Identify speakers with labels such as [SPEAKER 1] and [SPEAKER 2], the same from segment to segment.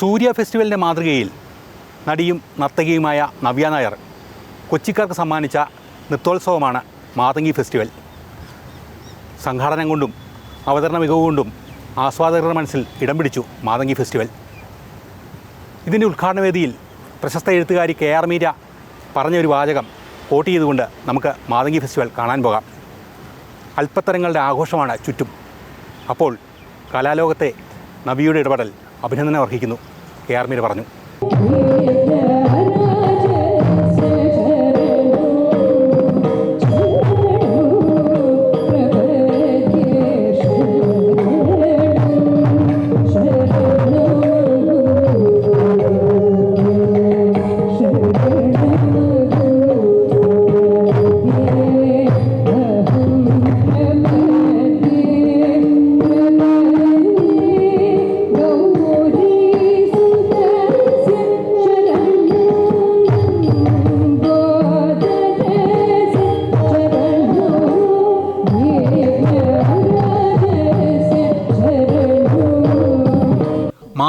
[SPEAKER 1] സൂര്യ ഫെസ്റ്റിവലിന്റെ മാതൃകയിൽ നടിയും നർത്തകിയുമായ നവ്യ നായർ കൊച്ചിക്കാർക്ക് സമ്മാനിച്ച നൃത്തോത്സവമാണ് മാതങ്കി ഫെസ്റ്റിവൽ. സംഘാടനം കൊണ്ടും അവതരണ മികവ് കൊണ്ടും ആസ്വാദകരുടെ മനസ്സിൽ ഇടം പിടിച്ചു മാതങ്കി ഫെസ്റ്റിവൽ. ഇതിന്റെ ഉദ്ഘാടന വേദിയിൽ പ്രശസ്ത എഴുത്തുകാരി കെ ആർ മീര പറഞ്ഞ ഒരു വാചകം കോട്ട് ചെയ്തുകൊണ്ട് നമുക്ക് മാതങ്കി ഫെസ്റ്റിവൽ കാണാൻ പോകാം. അല്പത്തരങ്ങളുടെ ആഘോഷമാണ് ചുറ്റും. അപ്പോൾ കലാലോകത്തെ നബിയുടെ ഇടപെടൽ അഭിനന്ദനം അർഹിക്കുന്നു. കെ ആർ മീര പറഞ്ഞു.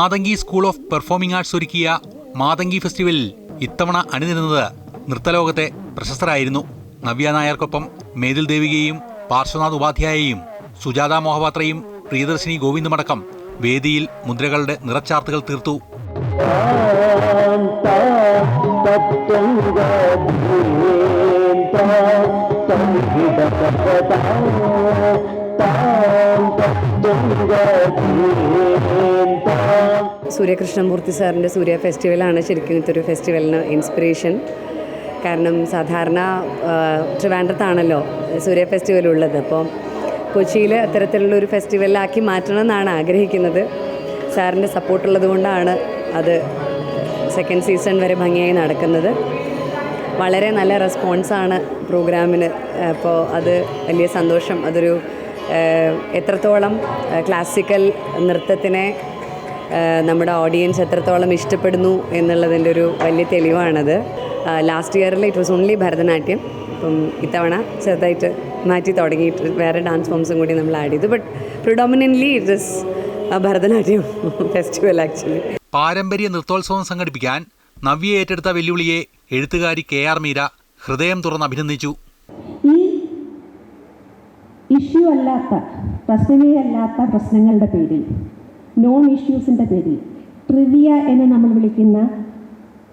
[SPEAKER 1] Mathangi school of performing arts ഒരുക്കിയ മാതങ്കി ഫെസ്റ്റിവലിൽ ഇത്തവണ അണിനിരുന്നത് നൃത്തലോകത്തെ പ്രശസ്തരായിരുന്നു. നവ്യ നായർക്കൊപ്പം മേതിൽ ദേവികയും പാർശ്വനാഥ് ഉപാധ്യായയും സുജാത മോഹപാത്രയും പ്രിയദർശിനി ഗോവിന്ദമടക്കം വേദിയിൽ മുദ്രകളുടെ നിറച്ചാർത്തുകൾ തീർത്തു.
[SPEAKER 2] സൂര്യകൃഷ്ണമൂർത്തി സാറിന്റെ സൂര്യ ഫെസ്റ്റിവലാണ് ശരിക്കും ഇതൊരു ഫെസ്റ്റിവലിന് ഇൻസ്പിറേഷൻ. കാരണം സാധാരണ ട്രിവാൻഡ്രത്താണല്ലോ സൂര്യ ഫെസ്റ്റിവൽ ഉള്ളത് അപ്പോൾ കൊച്ചിയിൽ അത്തരത്തിലുള്ള ഒരു ഫെസ്റ്റിവലാക്കി മാറ്റണം എന്നാണ് ആഗ്രഹിക്കുന്നത്. സാറിന്റെ സപ്പോർട്ടുള്ളത് കൊണ്ടാണ് അത് സെക്കൻഡ് സീസൺ വരെ ഭംഗിയായി നടക്കുന്നത്. വളരെ നല്ല റെസ്പോൺസാണ് പ്രോഗ്രാമിന്. അപ്പോൾ അത് വലിയ സന്തോഷം. അതൊരു എത്രത്തോളം ക്ലാസിക്കൽ നൃത്തത്തിനെ നമ്മുടെ ഓഡിയൻസ് എത്രത്തോളം ഇഷ്ടപ്പെടുന്നു എന്നുള്ളതിന്റെ ഒരു വലിയ തെളിവാണത്. ലാസ്റ്റ് ഇയറിൽ ഇറ്റ് വാസ് ഓൺലി ഭരതനാട്യം. അപ്പം ഇത്തവണ ചെറുതായിട്ട് മാറ്റി തുടങ്ങിയിട്ട് വേറെ ഡാൻസ് ഫോംസും കൂടി നമ്മൾ ആഡ് ചെയ്തു. But predominantly it is Bharatanatyam festival actually
[SPEAKER 1] പാരമ്പര്യ നൃത്തോത്സവം സംഘടിപ്പിക്കാൻ നവ്യ ഏറ്റെടുത്ത വെല്ലുവിളിയെ എഴുത്തുകാരി കെ ആർ മീര ഹൃദയം തുറന്ന് അഭിനന്ദിച്ചു.
[SPEAKER 3] ഈ ഇഷ്യൂ അല്ലാത്ത പ്രശ്നങ്ങളുടെ പേരിൽ നോൺ ഇഷ്യൂസിന്റെ പേരിൽ. ട്രിവിയ എന്ന് നമ്മൾ വിളിക്കുന്ന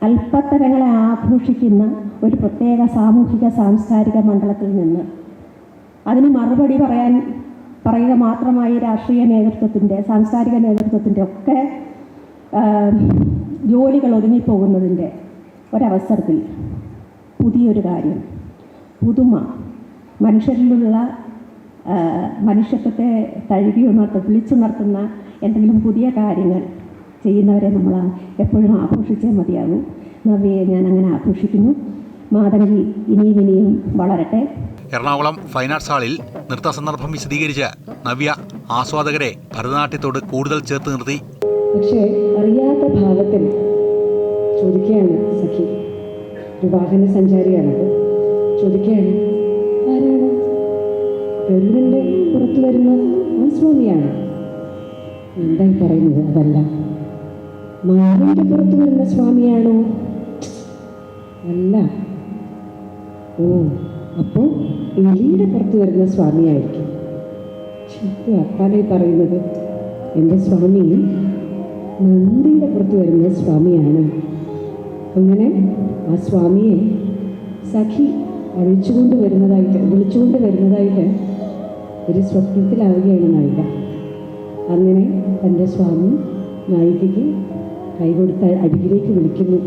[SPEAKER 3] അല്പത്തരങ്ങളെ ആഘോഷിക്കുന്ന ഒരു പ്രത്യേക സാമൂഹിക സാംസ്കാരിക മണ്ഡലത്തിൽ നിന്ന്. അതിന് മറുപടി പറയാൻ പറയുക മാത്രമായി രാഷ്ട്രീയ നേതൃത്വത്തിന്റെ സാംസ്കാരിക നേതൃത്വത്തിന്റെ ഒക്കെ ജോലികൾ ഒതുങ്ങിപ്പോകുന്നതിന്റെ ഒരവസരത്തിൽ പുതിയൊരു കാര്യം. പുതുമ. മനുഷ്യരിലുള്ള മനുഷ്യത്വത്തെ തഴുകി ഉണർത്ത വിളിച്ചു നിർത്തുന്ന എന്തെങ്കിലും പുതിയ കാര്യങ്ങൾ ചെയ്യുന്നവരെ നമ്മൾ എപ്പോഴും ആഘോഷിച്ചേ മതിയാകൂ. നവ്യയെ ഞാൻ അങ്ങനെ ആഘോഷിക്കുന്നു. മാതങ്കി ഇനിയും ഇനിയും വളരട്ടെ.
[SPEAKER 1] എറണാകുളം ഫൈൻ ആർട്സ് ഹാളിൽ നൃത്ത സന്ദർഭം വിശദീകരിച്ച് നവ്യ ആസ്വാദകരെ ഭരതനാട്യത്തോട് കൂടുതൽ ചേർത്ത് നിർത്തി.
[SPEAKER 4] പക്ഷേ അറിയാത്ത ഭാഗത്തിൽ ചോദിക്കുകയാണ് സഖി. ഒരു വാഹന സഞ്ചാരിയാണത്. ചോദിക്കുകയാണ് ആരാണ്? പുറത്തു വരുന്ന ആ സ്വാമിയാണ്. എന്തായി പറയുന്നത് അതല്ല? മാറിന്റെ പുറത്തു വരുന്ന സ്വാമിയാണോ? അല്ല. ഓ അപ്പോൾ എലിയുടെ പുറത്ത് വരുന്ന സ്വാമിയായിരിക്കും. അപ്പാനായി പറയുന്നത്? എന്റെ സ്വാമി നന്ദിയുടെ പുറത്ത് വരുന്ന സ്വാമിയാണ്. അങ്ങനെ ആ സ്വാമിയെ സഖി അഴിച്ചുകൊണ്ട് വരുന്നതായിട്ട് വിളിച്ചുകൊണ്ട് വരുന്നതായിട്ട് ഒരു സ്വപ്നത്തിലാവുകയാണ് നായിക. അങ്ങനെ തന്റെ സ്വാമി നായികയ്ക്ക് കൈകൊടുത്ത അടിയിലേക്ക് വിളിക്കുന്നു.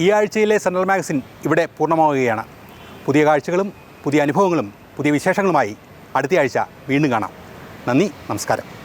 [SPEAKER 1] ഈ ആഴ്ചയിലെ സെൻട്രൽ മാഗസിൻ ഇവിടെ പൂർണമാവുകയാണ്. പുതിയ കാഴ്ചകളും പുതിയ അനുഭവങ്ങളും പുതിയ വിശേഷങ്ങളുമായി അടുത്ത ആഴ്ച വീണ്ടും കാണാം. നന്ദി നമസ്കാരം.